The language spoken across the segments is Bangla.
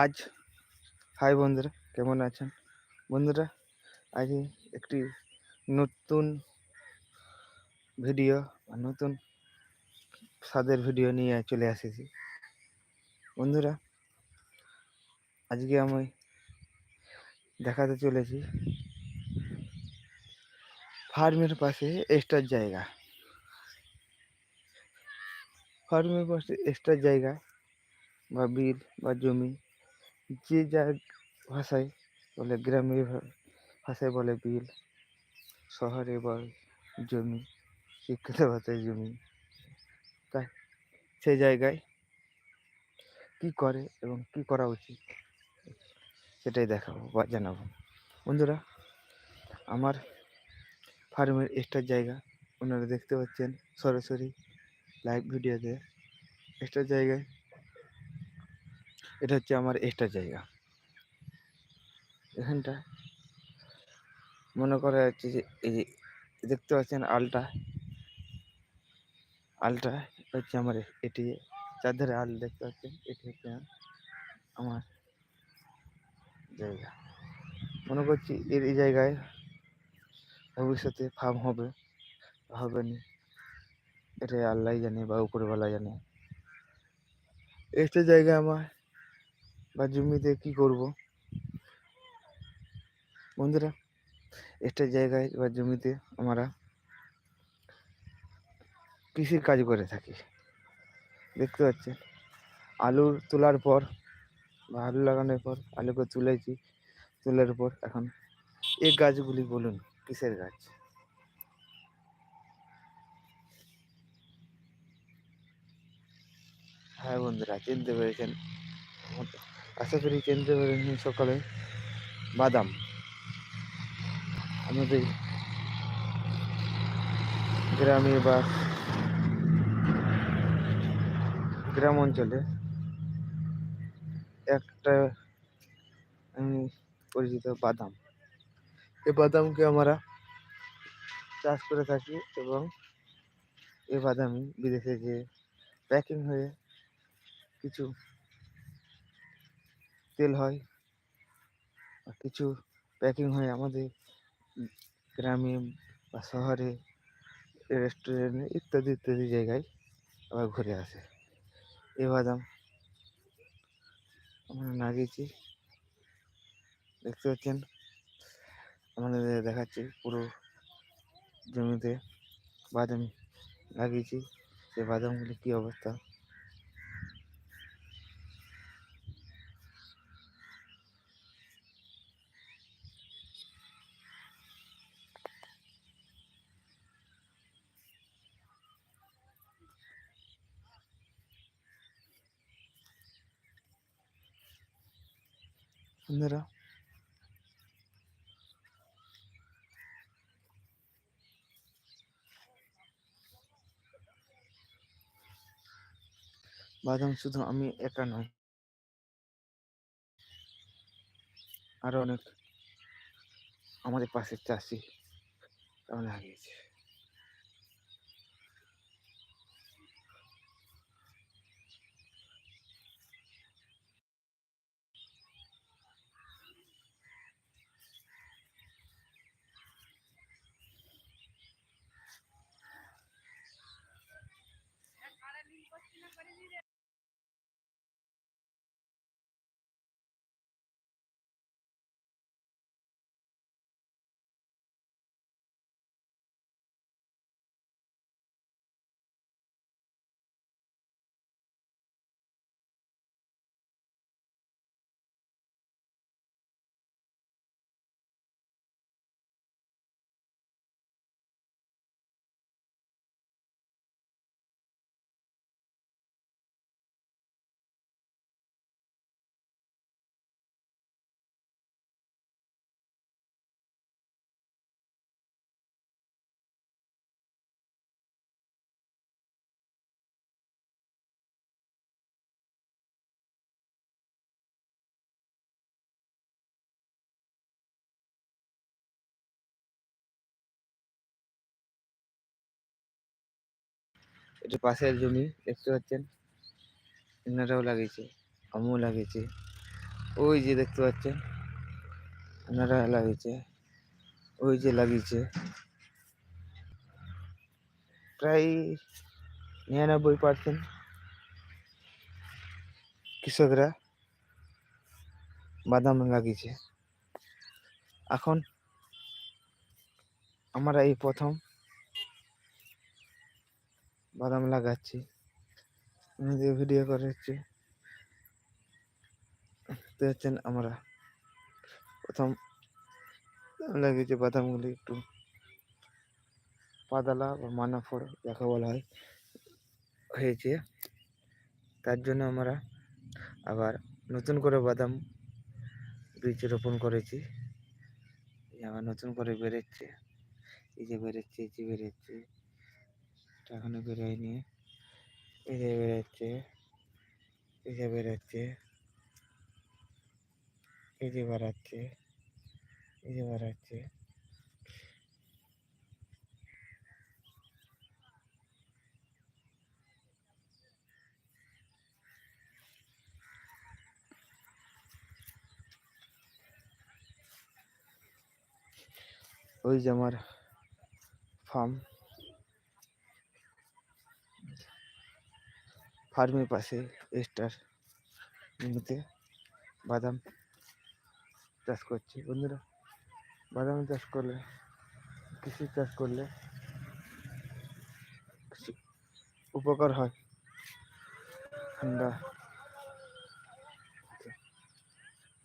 আজ। হাই বন্ধুরা, কেমন আছেন? বন্ধুরা, আজ একটি নতুন ভিডিও নতুন স্বাদের ভিডিও নিয়ে চলে এসেছি বন্ধুরা, আজকে আমি দেখাতে চলেছি ফার্মের পাশে এক্সট্রা জায়গা। ফার্মের পাশে এক্সট্রা জায়গা বা বিল বা জমি। যে যার ভাষায় বলে, গ্রামের ভাষায় বলে বিল, শহরে বলে জমি, শিক্ষিত ভাষায় জমি। তাই সেই জায়গায় কি করে এবং কি করা উচিত সেটাই দেখাবো বা জানাব। বন্ধুরা, আমার ফার্মের এক্সট্রার জায়গা ওনারা দেখতে পাচ্ছেন সরাসরি লাইভ ভিডিওতে এক্সট্রা জায়গায় এটা হচ্ছে আমার এক্সট্রা জায়গা। এখানটা মনে করা যাচ্ছে যে এই যে দেখতে পাচ্ছেন আলটা। আলটা হচ্ছে আমার এটি চারধারে আল দেখতে পাচ্ছেন, এটি হচ্ছে আমার জায়গা। মনে করছি এর এই জায়গায় ভবিষ্যতে ফার্ম হবে হবে না। এটা আল্লাহ জানে বা উপরওয়ালা জানে। একটা জায়গা আমার বা জমিতে কি করব? বন্ধুরা, একটা জায়গায় বা জমিতে আমরা কৃষির কাজ করে থাকি। দেখতে পাচ্ছেন? আলু তোলার পর বা আলু লাগানোর পর, আলুকে তুলেছি, তোলার পর এখন এই গাছগুলি বলুন, কিসের গাছ? হ্যাঁ বন্ধুরা, চিনতে পেরেছেন। আশা করি চিনতে পেরেছেন সকালে বাদাম। আমাদের গ্রামে বা গ্রাম অঞ্চলে একটা আমি পরিচিত বাদাম। এই বাদামকে আমরা চাষ করে থাকি এবং এই বাদামই বিদেশে যে প্যাকিং হয়ে কিছু তেল হয় কিছু প্যাকিং হয়ে আমাদের গ্রামে বা শহরে রেস্টুরেন্টে ইত্যাদি ইত্যাদি জায়গায় আবার ঘুরে আসে। এ বাদাম আমরা লাগিয়েছি দেখতে পাচ্ছেন? আমাদের দেখাচ্ছি পুরো জমিতে বাদাম লাগিয়েছি। সেই বাদামগুলি কী অবস্থা? বন্ধুরা। বাদাম শুধু আমি একা নয় আরও অনেক আমাদের পাশের চাষি লাগিয়েছে। এটা পাশের জমি দেখতে পাচ্ছেন। এনারাও লাগিয়েছে, আমিও লাগিয়েছি। ওই যে দেখতে পাচ্ছেন ওনারা লাগিয়েছে, ওই যে লাগিয়েছে। প্রায় নিরানব্বই পার্সেন্ট কৃষকরা বাদাম লাগিয়েছে। এখন আমরা এই প্রথম বাদাম লাগাচ্ছি। নিজে ভিডিও করে হচ্ছে দেখতে পাচ্ছেন আমরা। প্রথম লাগিয়েছি, বাদামগুলি একটু পাদালা বা মানা ফড় যাকে বলা হয়, হয়েছে। তার জন্য আমরা আবার নতুন করে বাদাম বীজ রোপণ করেছি। আবার নতুন করে বেরোচ্ছে এই যে বেরোচ্ছে এই যে বেরোচ্ছে এখনও বেরোয়নি। যে বেরোচ্ছে যে বেরোচ্ছে যে বাড়াচ্ছে এই বাড়াচ্ছে ওই যে আমার ফার্ম ফার্মের পাশে স্টার জমিতে বাদাম চাষ করছি। বন্ধুরা, বাদাম চাষ করলে, কৃষি চাষ করলে কিছু উপকার হয়। ঠান্ডা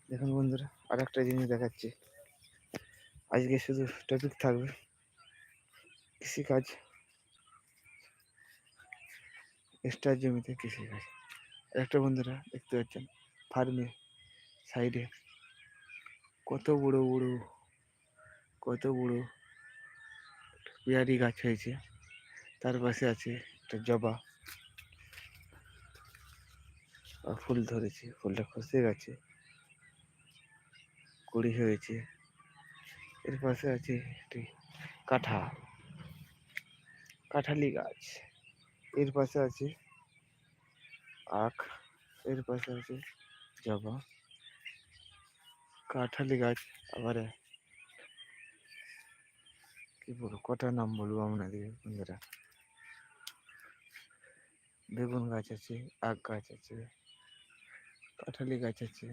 দেখুন বন্ধুরা আর একটা জিনিস দেখাচ্ছি। আজকে শুধু টপিক থাকবে কৃষিকাজ। এক্সট্রা জমিতে কৃষিকাজ একটা বন্ধুরা দেখতে পাচ্ছেন ফার্মে সাইডে কত বড় বড়, কত বড় পেয়ারি গাছ হয়েছে। তার পাশে আছে একটা জবা। ফুল ধরেছে, ফুলটা খসে গেছে। কুড়ি হয়েছে। এর পাশে আছে একটি কাঁঠাল, কাঁঠালি গাছ। এর পাশে আছে আখ, এর পাশে আছে জবা, কাঁঠালি গাছ, আবার কি বলব, কটা নাম বলব আপনাদের, বন্ধুরা? বেগুন গাছ আছে, আখ গাছ আছে, কাঁঠালি গাছ আছে।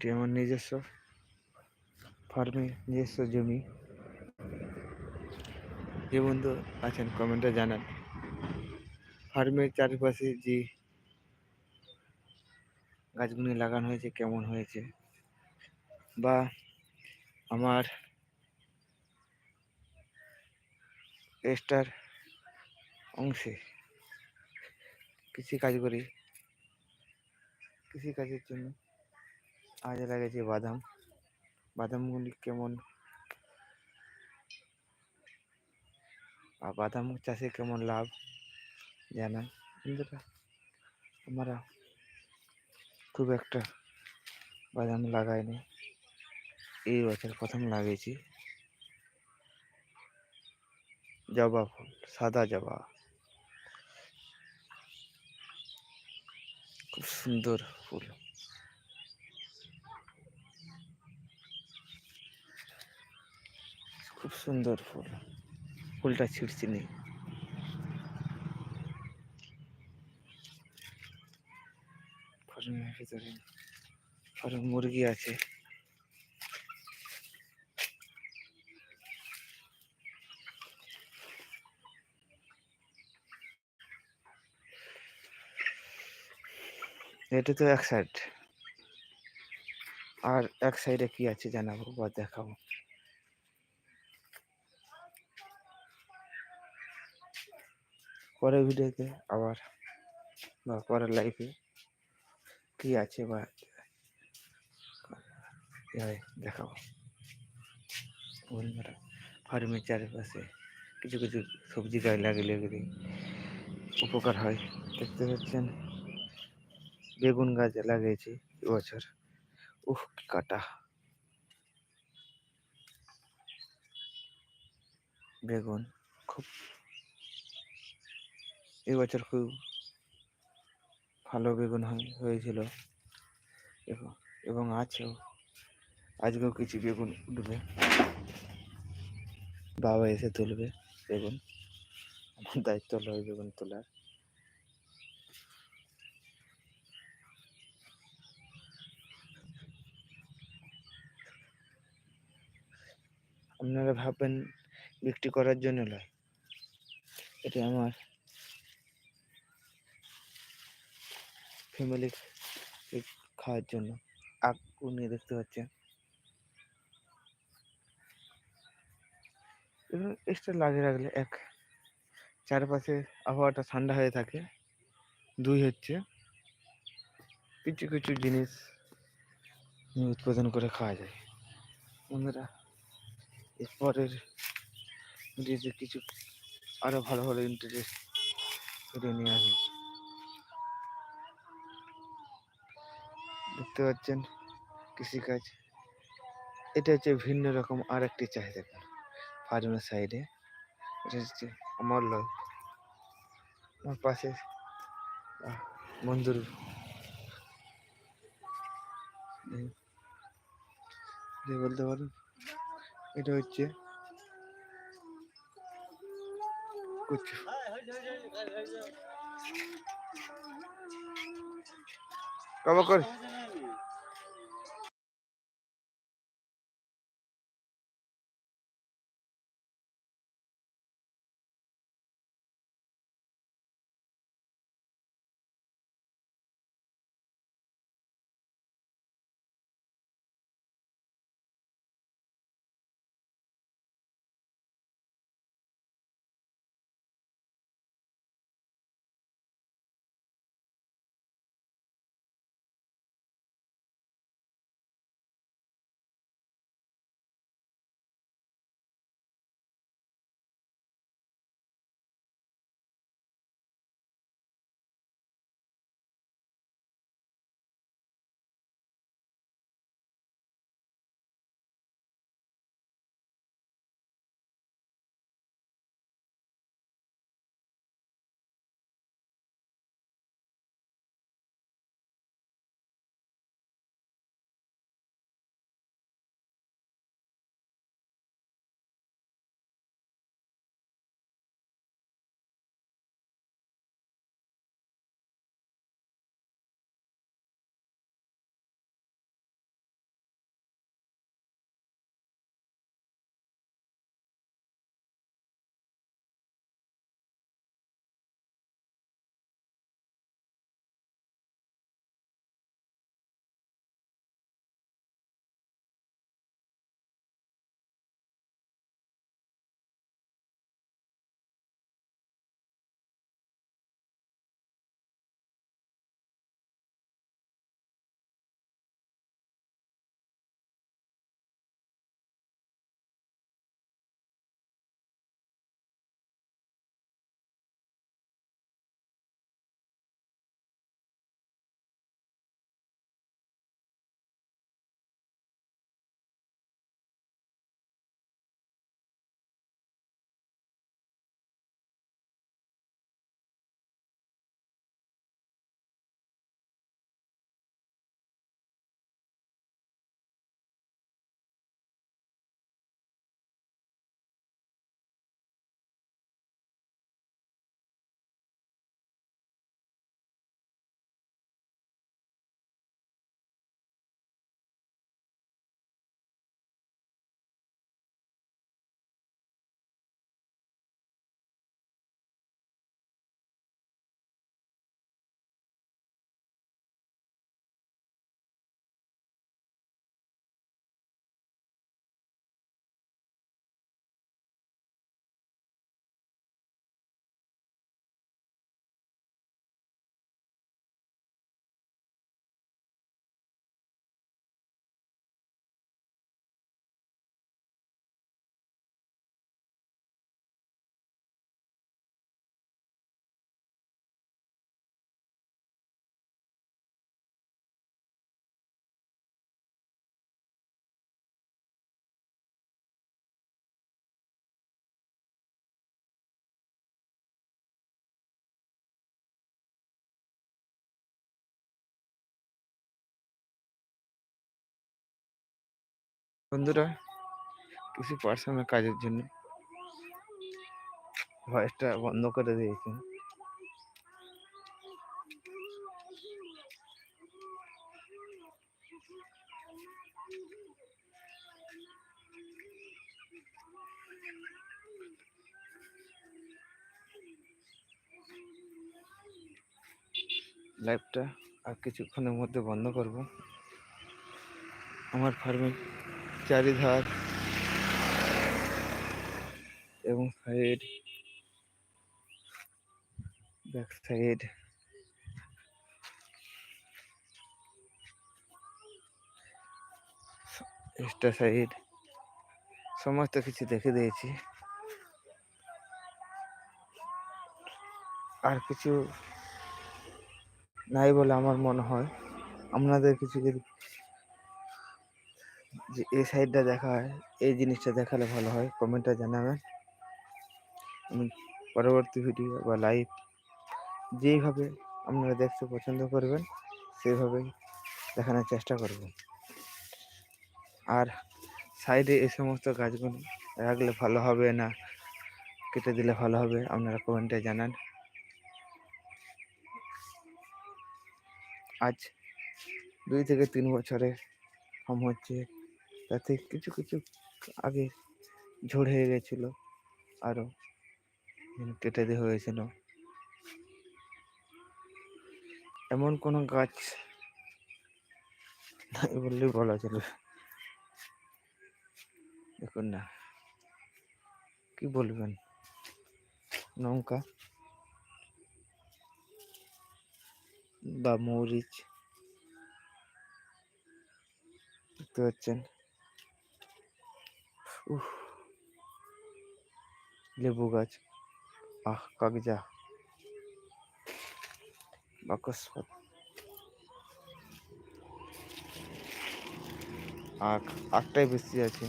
এটি আমার নিজস্ব ফার্মে নিজস্ব জমি। যে বন্ধু আছেন, কমেন্টে জানান। ফার্মের চারপাশে যে গাছগুলি লাগানো হয়েছে, কেমন হয়েছে? বা আমার এক্সট্রার অংশে কৃষিকাজ করি, কৃষিকাজের জন্য আজ লাগিয়েছি বাদাম। বাদামগুলি কেমন? আর বাদাম চাষে কেমন লাভ? জানান বন্ধুরা, আমরা খুব একটা বাদাম লাগাইনি। এই বছর প্রথম লাগিয়েছি। জবা ফুল, সাদা জবা। খুব সুন্দর ফুল। খুব সুন্দর ফুল। ফুলটা ছিঁড়ছি নি ভিতরে ফার্ম মুরগি আছে। এটা তো এক সাইড আর এক সাইডে কি আছে জানাব বা দেখাবো? পরের ভিডিওতে আবার, বা পরের লাইফে কি আছে বা দেখাবো। ফার্মের চারিপাশে কিছু কিছু সবজি গাছ লাগিয়ে গেলে উপকার হয়, দেখতে পাচ্ছেন বেগুন গাছ লাগিয়েছি এবছর উফ কাটা। বেগুন, খুব এবছর খুব ভালো বেগুন হয়- হয়েছিল। এবং আছেও আজকেও কিছু বেগুন উঠবে। বাবা এসে তুলবে বেগুন। আমার দায়িত্ব লয় বেগুন তোলার। আপনারা ভাববেন বিক্রি করার জন্য নয় এটা আমার ফ্যামিলি খাওয়ার জন্য। আখু নিয়ে দেখতে পাচ্ছেন। এবং এক্সট্রা লাগিয়ে রাখলে এক, চারপাশে আবহাওয়াটা ঠান্ডা হয়ে থাকে। দুই হচ্ছে কিছু কিছু জিনিস উৎপাদন করে খাওয়া যায়। বন্ধুরা, এরপরের কিছু আরও ভালো ভালো ইন্টারেস্ট ভিডিও নিয়ে আসবে। দেখতে পাচ্ছেন কৃষিকাজ। এটা হচ্ছে ভিন্ন রকম আর একটি চাহিদা ফার্মের সাইডে এটা হচ্ছে আমার লয় আমার পাশে বন্ধুর বলতে পারেন এটা হচ্ছে কুচু। কবে করে বন্ধুরা, কিছু পার্সোনাল কাজের জন্য ভয়েসটা বন্ধ করে দিয়েছি। লাইভটা আর কিছুক্ষণের মধ্যে বন্ধ করব। আমার ফার্মের চারিধার এবং side back side extra side সমস্ত কিছু দেখে দিয়েছি। আর কিছু নাই বলে আমার মনে হয়। আপনাদের কিছু যদি যে এই সাইডটা দেখা হয়, এই জিনিসটা দেখালে ভালো হয়, কমেন্টটা জানাবেন। আমি পরবর্তী ভিডিও বা লাইভ যেইভাবে আপনারা দেখতে পছন্দ করবেন, সেইভাবেই দেখানোর চেষ্টা করব। আর সাইডে এই সমস্ত গাছগুলো রাখলে ভালো হবে না, কেটে দিলে ভালো হবে, আপনারা কমেন্টে জানান। আজ দুই থেকে তিন বছরে কম হচ্ছে তাতে কিছু কিছু আগে ঝড় হয়ে গেছিল আরও কেটে দেওয়া হয়েছিল। এমন কোনো গাছ নাই বললেই বলা চলে। দেখুন না। কি বলবেন? লঙ্কা বা মরিচ। দেখতে পাচ্ছেন? উফ। লেবু গাছ। আহ কাগজা বাকসপাত। আখ আখটাই বেশি আছে।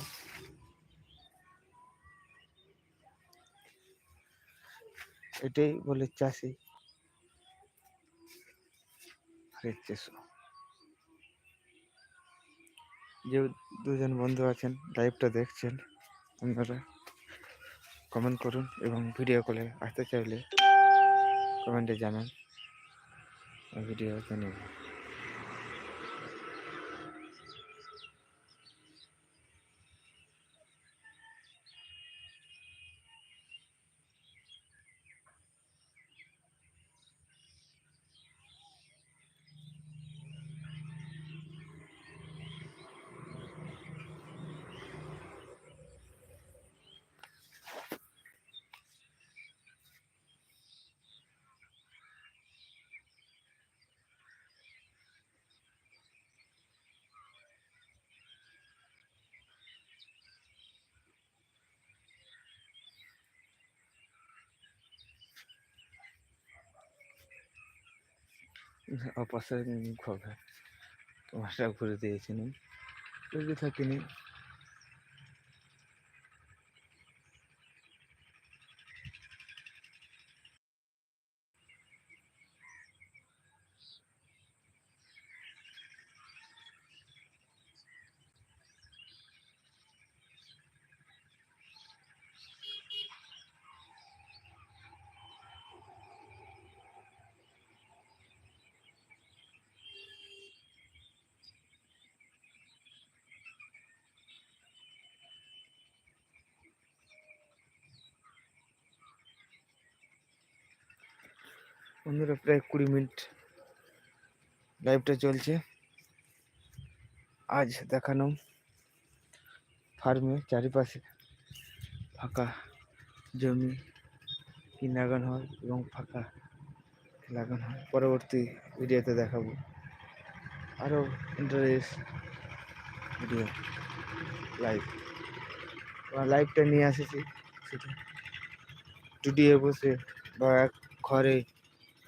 এটাই বলে চাষি। চাষো যে দুজন বন্ধু আছেন লাইভটা দেখছেন, আপনারা কমেন্ট করুন এবং ভিডিও কলে আসতে চাইলে কমেন্টে জানান। ভিডিও নেব অপাশে ঘরে মাছটা ঘুরে দিয়েছিলাম থাকি থাকিনি। বন্ধুরা, প্রায় কুড়ি মিনিট লাইভটা চলছে। আজ দেখানো ফার্মে চারিপাশে ফাঁকা জমি কি লাগানো হয় এবং ফাঁকা লাগানো হয়। পরবর্তী ভিডিওতে দেখাবো। আরও ইন্টারেস্ট ভিডিও লাইভ লাইভটা নিয়ে এসেছি সেটা স্টুডিও বসে বা এক ঘরে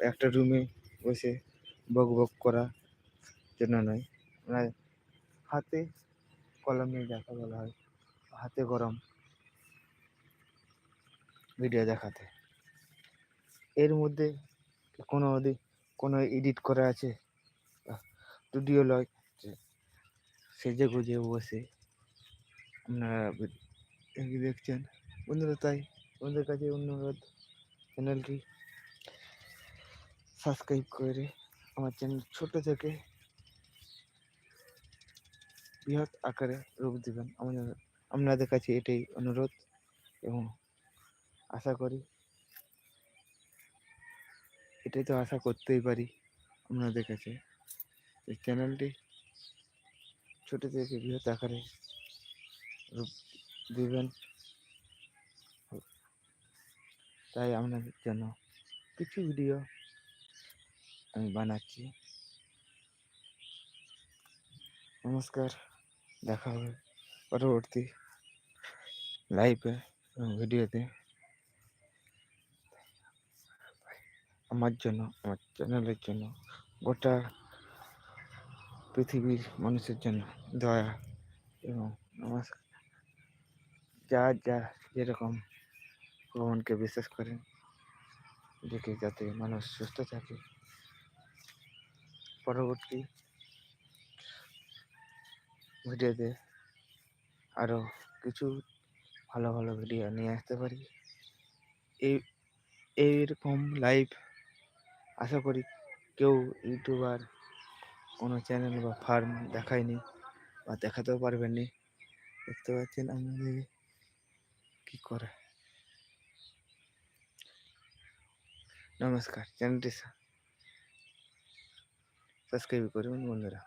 একটা রুমে বসে বক বক করা জন্য নয়। মানে হাতে কলমে দেখা বলা হয়, হাতে গরম ভিডিও দেখাতে। এর মধ্যে কোনো কোনো এডিট করা আছে? স্টুডিও লয় সেজে গুজে বসে। আপনারা দেখছেন। বন্ধুরা, তাই আমাদের কাছে অনুরোধ। চ্যানেলটি সাবস্ক্রাইব করে আমার চ্যানেল ছোট থেকে বৃহৎ আকারে রূপ দিবেন। আমাদের, আপনাদের কাছে এটাই অনুরোধ এবং আশা করি এটাই তো আশা করতেই পারি আপনাদের কাছে। এই চ্যানেলটি ছোট থেকে বৃহৎ আকারে রূপ দেবেন। তাই আপনাদের জন্য কিছু ভিডিও আমি বানাচ্ছি। নমস্কার, দেখা হবে পরবর্তী লাইভে ভিডিওতে আমার জন্য, আমার চ্যানেলের জন্য, গোটা পৃথিবীর মানুষের জন্য দয়া এবং নমস্কার। যা যা, যেরকম ভগবানকে বিশ্বাস করেন দেখে যাতে মানুষ সুস্থ থাকে। পরবর্তী ভিডিওতে আরও কিছু ভালো ভালো ভিডিও নিয়ে আসতে পারি। এই, এইরকম লাইভ আশা করি কেউ ইউটিউবার কোনো চ্যানেল বা ফার্ম দেখায়নি বা দেখাতেও পারবেননি। দেখতে পাচ্ছেন আমাদের কি করে। নমস্কার চ্যানেলটি সাবস্ক্রাইব করবেন বন্ধুরা।